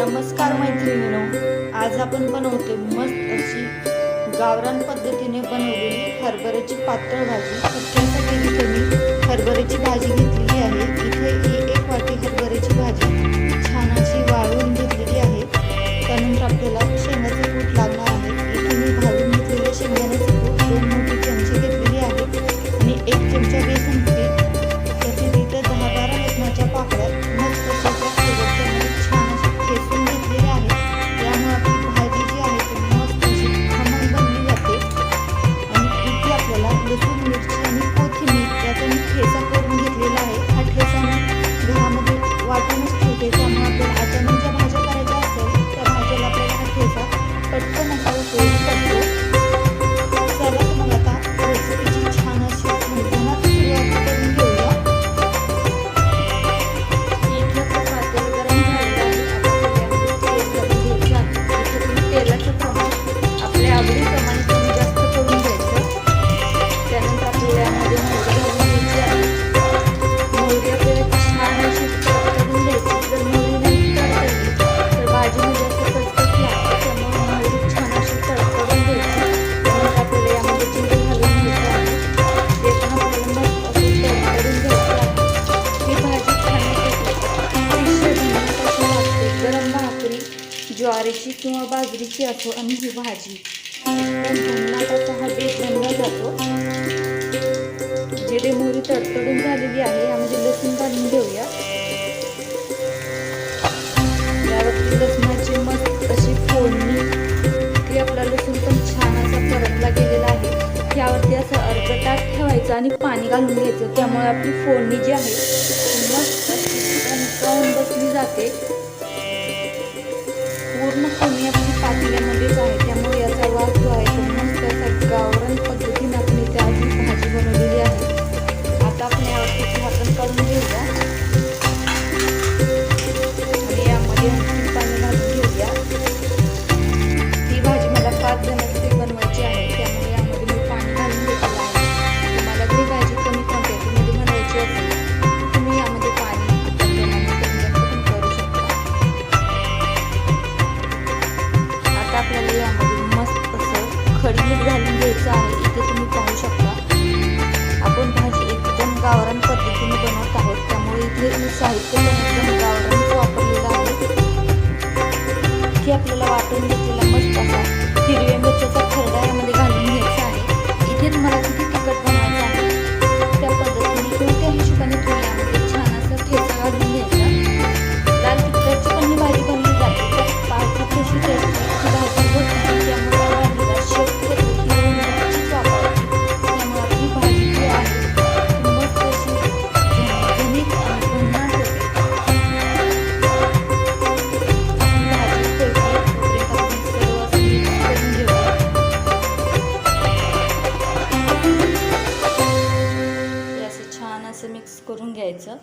नमस्कार मैत्रिणीनो आज आपण बनवते मस्त अशी गावरान पद्धतीने बनवलेली हरभऱ्याची पातळ भाजी. त्यासाठी इथे हरभऱ्याची भाजी ज्वारीची किंवा बाजरीची असो आणि ही भाजी. त्याचा हा बेस बनला जातो. जिरे मोहरी तडतडून झालेली आहे यामध्ये लसूण घालून घेऊया. यावरती लसणाची मस्त अशी फोडणी. ती आपला लसूण पण छान असा परतला गेलेला आहे. त्यावरती असं अर्ध ठेवायचं आणि पाणी घालून घ्यायचं. त्यामुळे आपली फोडणी जी आहे मस्त आणि बसली जाते. पद्धतीने बनवत आहोत. त्यामुळे इथे मी साहित्य वापरलेलं आहे. की आपल्याला वाटून घेतलेला मस्त असा हिरव्या मिरच्याचा खर असं मिक्स करून घ्यायचं.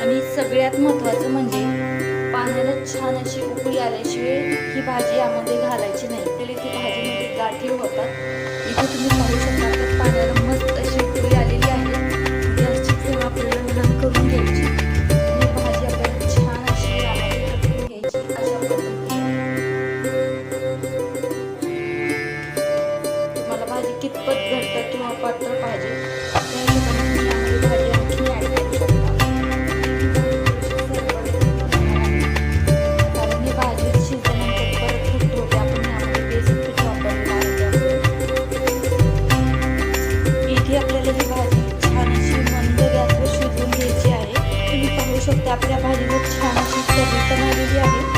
आणि सगळ्यात महत्त्वाचं म्हणजे पाण्याला छान अशी उकळी आल्याशिवाय ही भाजी यामध्ये घालायची नाही. तरी ती भाजीमध्ये गाठी होतात. इथे तुम्ही पाहू शकता तर पाण्याला मस्त अशी उकळी आली দিয়ে আগে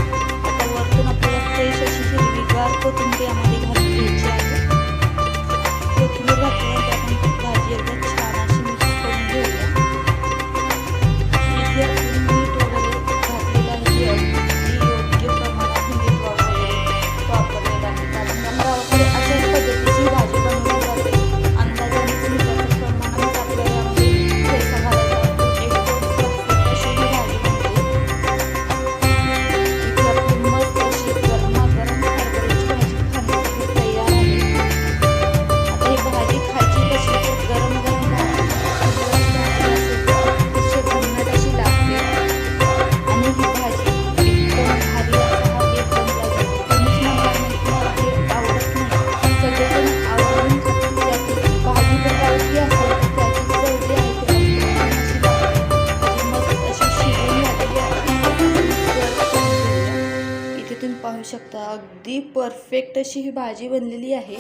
अगदी परफेक्ट अशी ही भाजी बनलेली आहे.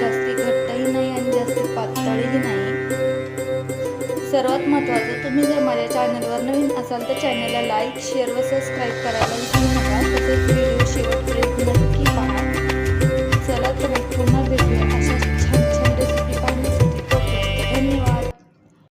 जास्ती घट्टही नाही आणि जास्ती पातळही नाही. सर्वात महत्त्वाचं तुम्ही जर माझ्या चॅनलवर नवीन असाल तर चॅनलला लाईक शेअर व सबस्क्राईब करायला